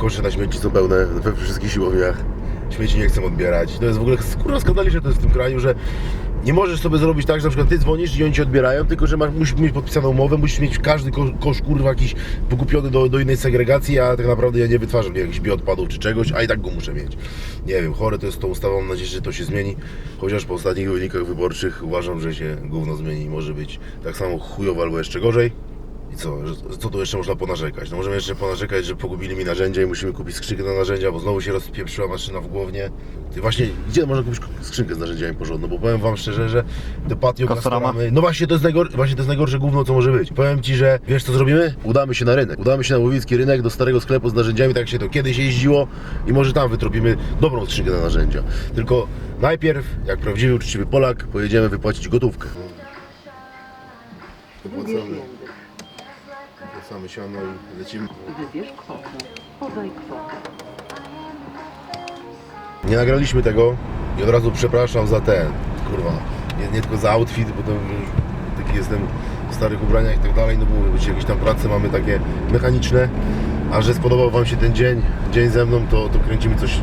Kosze na śmieci są pełne we wszystkich siłowniach. Śmieci nie chcą odbierać. To jest w ogóle kurwa skandaliczne to jest w tym kraju, że nie możesz sobie zrobić tak, że na przykład ty dzwonisz i oni ci odbierają, tylko że masz, musisz mieć podpisaną umowę, musisz mieć każdy ko, kosz kurwa jakiś wykupiony do, do innej segregacji, a tak naprawdę ja nie wytwarzam jakichś bioodpadów czy czegoś, a i tak go muszę mieć. Nie wiem, chore to jest tą ustawą, mam nadzieję, że to się zmieni, chociaż po ostatnich wynikach wyborczych uważam, że się gówno zmieni może być tak samo chujowo albo jeszcze gorzej. I co, co tu jeszcze można ponarzekać? No możemy jeszcze ponarzekać, że pogubili mi narzędzia i musimy kupić skrzynkę na narzędzia, bo znowu się rozpieprzyła maszyna w głownie. Ty właśnie, gdzie można kupić skrzynkę z narzędziami porządną? Bo powiem wam szczerze, że te patio? Castoramy- No właśnie to, jest najgor... właśnie to jest najgorsze gówno, co może być. Powiem ci, że wiesz co zrobimy? Udamy się na rynek. Udamy się na łowicki rynek, do starego sklepu z narzędziami, tak jak się to kiedyś jeździło i może tam wytropimy dobrą skrzynkę na narzędzia. Tylko najpierw, jak prawdziwy uczciwy Polak, pojedziemy wypłacić gotówkę. Wypłacamy. Wracamy siano i lecimy. Wybierz kwotę. Podaj kwotę. Nie nagraliśmy tego i od razu przepraszam za ten, kurwa, nie, nie tylko za outfit, bo to już taki jestem w starych ubraniach i tak dalej, no bo mówię, jakieś tam prace mamy takie mechaniczne, a że spodobał Wam się ten dzień, dzień ze mną, to, to kręcimy coś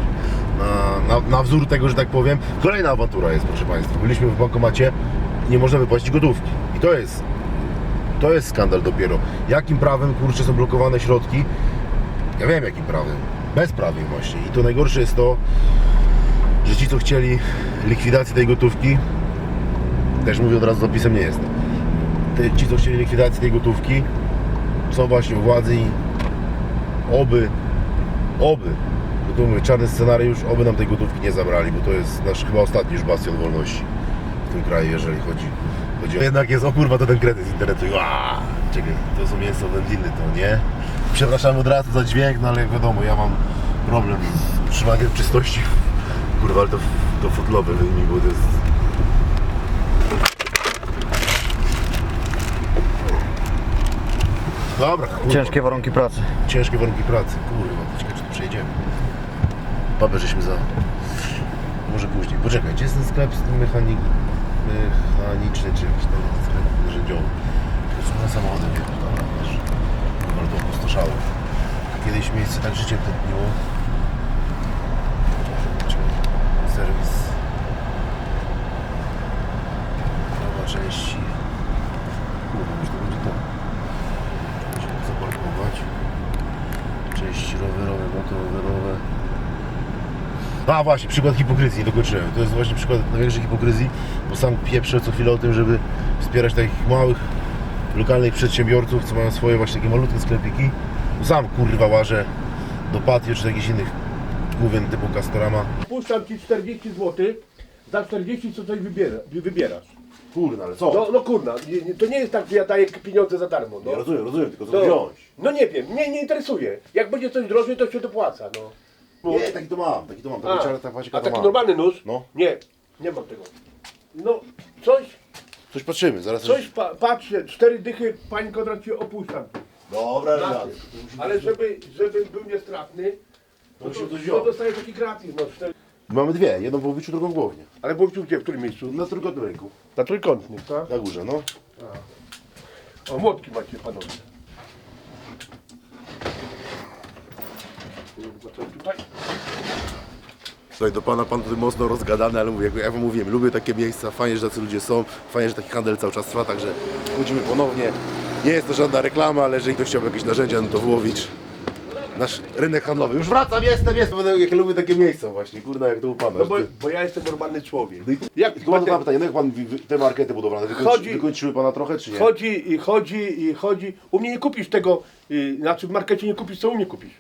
na, na, na wzór tego, że tak powiem. Kolejna awantura jest, proszę Państwa. Byliśmy w bankomacie i nie można wypłacić gotówki. I to jest, to jest skandal dopiero. Jakim prawem, kurczę, są blokowane środki? Ja wiem jakim prawem. Bezprawiem właśnie. I to najgorsze jest to, że ci, co chcieli likwidacji tej gotówki, też mówię od razu, zapisem nie jest. Te- Ci, co chcieli likwidacji tej gotówki, są właśnie u władzy i oby, oby, bo to mówię, czarny scenariusz, oby nam tej gotówki nie zabrali, bo to jest nasz chyba ostatni już bastion wolności w tym kraju, jeżeli chodzi, chodzi o... Jednak jest, o kurwa, to ten kredyt z internetu. Ua, czekaj, to są mięso wędliny, to nie? Przepraszam od razu za dźwięk, no ale jak wiadomo, ja mam problem z utrzymaniem czystości. Kurwa, ale to, to futlowe wyjmij, bo to jest... Dobra, kurwa. Ciężkie warunki pracy. Ciężkie warunki pracy. Kurwa, to ciekawe, czy tu przejdziemy. Papę żeśmy za... Może później. Poczekaj, gdzie jest ten sklep z tym mechanik... mechaniczny, czy sklep narzędziowy? To jest na wiesz. Kurwa, ale to opustoszało. Kiedyś miejsce tak życiem tętniło. Serwis... Nowa części... Kurwa, już to będzie to. Musimy zaparkować. Części rowerowe, motorowerowe. A właśnie, przykład hipokryzji, dokończyłem. To jest właśnie przykład największej hipokryzji, bo sam pieprzę co chwilę o tym, żeby wspierać takich małych, lokalnych przedsiębiorców, co mają swoje właśnie takie malutkie sklepiki. Sam kurwa łażę do patio czy do jakichś innych główien typu Castorama. Puszczam ci 40 zł, za 40 co coś wybiera, wybierasz. Kurna, ale co? No, no kurna, nie, nie, to nie jest tak, że ja daję pieniądze za darmo. No, Ja rozumiem, rozumiem, tylko co no, wziąć? no nie wiem, mnie nie interesuje. Jak będzie coś drożej, to się dopłaca. No. Nie, taki to mam, taki to mam, taki czarny tak właśnie a to taki mam. normalny nóż? No. Nie, nie mam tego. No, coś, Coś patrzymy, zaraz... coś pa, patrzę, cztery dychy, pani Konrad ci opuszczam. Dobra, Gratis. Ale żeby, żeby był niestratny, To musimy to, to wziąć. dostaję taki gratis. No, cztery. Mamy dwie, jedną w Łowiczu, drugą w Głownie. Ale tu gdzie, w którym miejscu? Na trójkątnym rynku. Na trójkątnym, tak? Na górze, no. O, młotki macie panowie. Słuchaj, do pana pan tutaj mocno rozgadany, ale mówię, jak ja wam mówiłem, lubię takie miejsca, fajnie, że tacy ludzie są, fajnie, że taki handel cały czas trwa, także chodzimy ponownie. Nie jest to żadna reklama, ale jeżeli ktoś chciałby jakieś narzędzia, no to Włowicz. Nasz rynek handlowy. Już wracam, jestem, jestem. Będę- Jak lubię takie miejsca właśnie, kurna, jak to u pana. No bo, bo ja jestem normalny człowiek. No i Jak tu mam dwa pytania, no jak pan wi- wi- te markety budowlane, wykończy, Chodzi- wykończyły pana trochę, czy nie? Chodzi i chodzi i chodzi. U mnie nie kupisz tego, y, znaczy w markecie nie kupisz, co u mnie kupisz.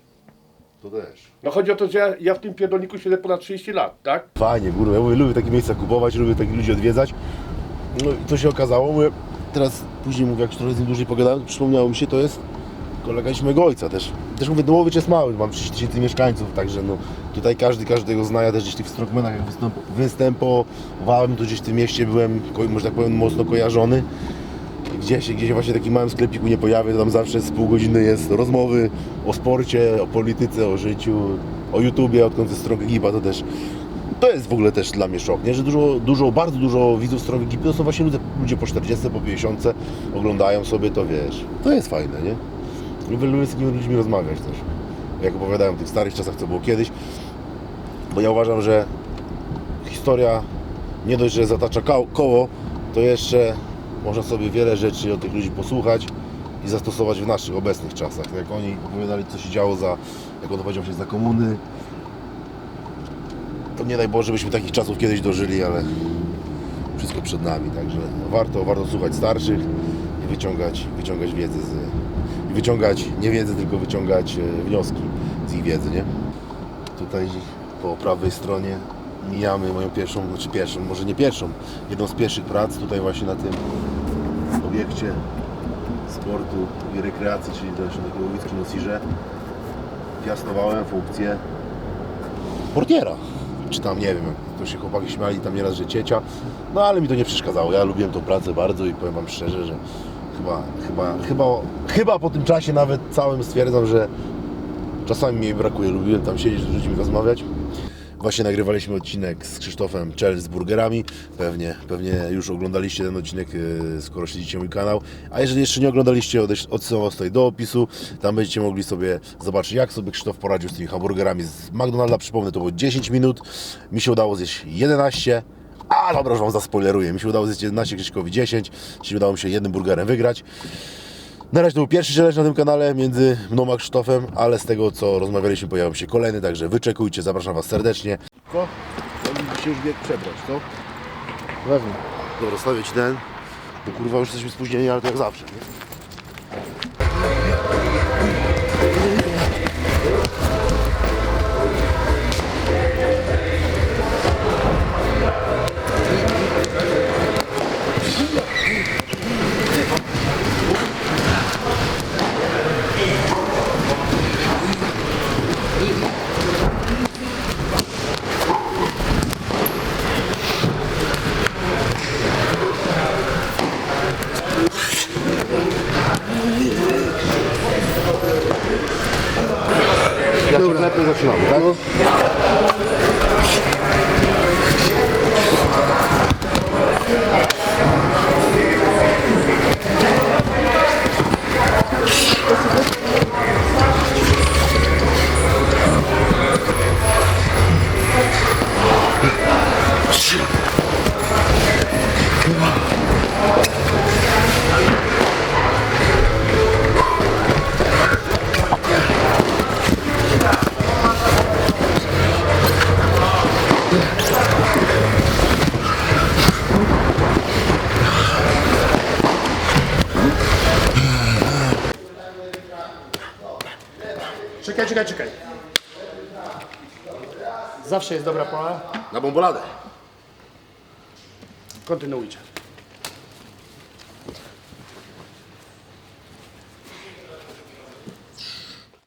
To też. No chodzi o to, że ja, ja w tym pierdolniku siedzę ponad 30 lat, tak? Fajnie, kurwa, ja mówię, lubię takie miejsca kupować, lubię takich ludzi odwiedzać. No i co się okazało, mówię, teraz później mówię, jak już trochę z nim dłużej pogadałem, to przypomniało mi się, to jest kolega z mojego ojca też. Też mówię, Dołowicz jest mały, mam 30 tysięcy mieszkańców, także no tutaj każdy każdego zna, ja też gdzieś w tych strongmanach jak występo, występowałem, to gdzieś w tym mieście byłem, ko- może tak powiem, mocno kojarzony. Gdzie się, właśnie w takim małym sklepiku nie pojawię, to tam zawsze z pół godziny jest rozmowy o sporcie, o polityce, o życiu, o YouTubie, odkąd jest Strong Ekipa, to też to jest w ogóle też dla mnie szok, nie? że dużo, dużo, bardzo dużo widzów Strong Ekipy to są właśnie ludzie, ludzie po 40, po 50, oglądają sobie to, wiesz, to jest fajne, nie? Lubię, lubię z takimi ludźmi rozmawiać też. jak opowiadałem o tych starych czasach, co było kiedyś. Bo ja uważam, że historia nie dość, że zatacza koło, to jeszcze można sobie wiele rzeczy od tych ludzi posłuchać i zastosować w naszych obecnych czasach. Jak oni opowiadali, co się działo za, jak on powiedział się, za komuny, to nie daj Boże, byśmy takich czasów kiedyś dożyli, ale wszystko przed nami, także warto, warto słuchać starszych i wyciągać, wyciągać wiedzę z, i wyciągać, nie wiedzę, tylko wyciągać e, wnioski z ich wiedzy, nie? Tutaj po prawej stronie mijamy moją pierwszą, znaczy pierwszą, może nie pierwszą, jedną z pierwszych prac tutaj właśnie na tym obiekcie sportu i rekreacji, czyli też na Osirze piastowałem funkcję portiera. Czy tam, nie wiem, to się chłopaki śmiali tam nieraz, że ciecia. No ale mi to nie przeszkadzało. Ja lubiłem tą pracę bardzo i powiem Wam szczerze, że chyba, chyba, chyba, chyba po tym czasie nawet całym stwierdzam, że czasami mi brakuje. Lubiłem tam siedzieć z ludźmi rozmawiać. Właśnie nagrywaliśmy odcinek z Krzysztofem Czel z burgerami. Pewnie, pewnie już oglądaliście ten odcinek, yy, skoro śledzicie mój kanał. A jeżeli jeszcze nie oglądaliście, odsyłam Was tutaj do opisu. Tam będziecie mogli sobie zobaczyć, jak sobie Krzysztof poradził z tymi hamburgerami z McDonalda. Przypomnę, to było 10 minut. Mi się udało zjeść 11. A dobra, już Wam zaspoileruję. Mi się udało zjeść 11, Krzyśkowi 10. Czyli udało mi się jednym burgerem wygrać. Na razie to był pierwszy challenge na tym kanale między mną a Krzysztofem, ale z tego co rozmawialiśmy pojawił się kolejny, także wyczekujcie, zapraszam Was serdecznie. Ko, mogliby się już bieg przebrać, co? Pewnie. Dobra, stawię Ci ten, bo kurwa już jesteśmy spóźnieni, ale to jak zawsze, nie? Dobra. Lepiej zaczynamy, tak? Czekaj, czekaj, czekaj. Zawsze jest dobra pora. Na bomboladę. Kontynuujcie.